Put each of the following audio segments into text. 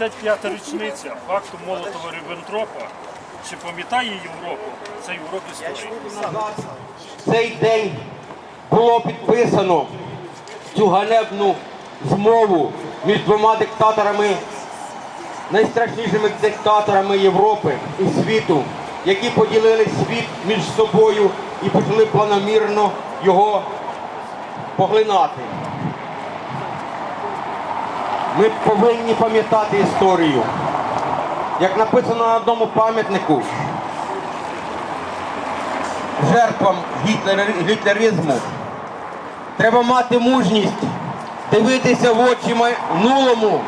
75-та річниця факту Молотова Ріббентропа. Чи пам'ятає Європу цей урок історії? Цей день було підписано цю ганебну змову між двома диктаторами, найстрашнішими диктаторами Європи і світу, які поділили світ між собою і почали планомірно його поглинати. Ми повинні пам'ятати історію. Як написано на одному пам'ятнику, жертвам гітлер- гітлеризму. Треба мати мужність дивитися в очі минулому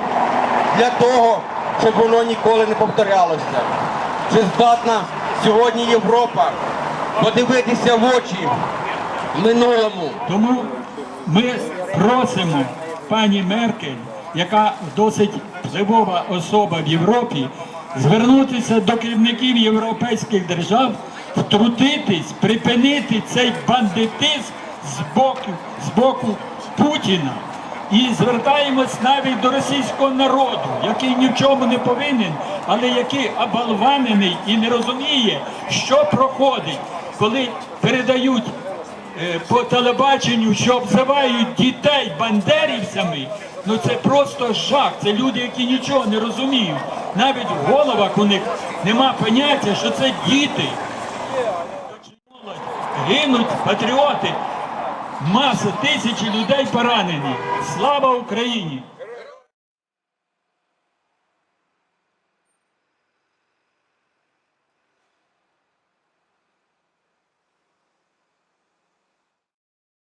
для того, щоб воно ніколи не повторялося. Чи здатна сьогодні Європа подивитися в очі минулому? Тому ми просимо пані Меркель, яка досить впливова особа в Європі, звернутися до керівників європейських держав, втрутитись, припинити цей бандитизм з боку, з боку Путіна. І звертаємось навіть до російського народу, який ні в чому не повинен, але який обалванений і не розуміє, що проходить, коли передають е, по телебаченню, що обзивають дітей бандерівцями, ну це просто жах. Це люди, які нічого не розуміють. Навіть в головах у них нема поняття, що це діти. Гинуть патріоти, маса тисячі людей поранені. Слава Україні!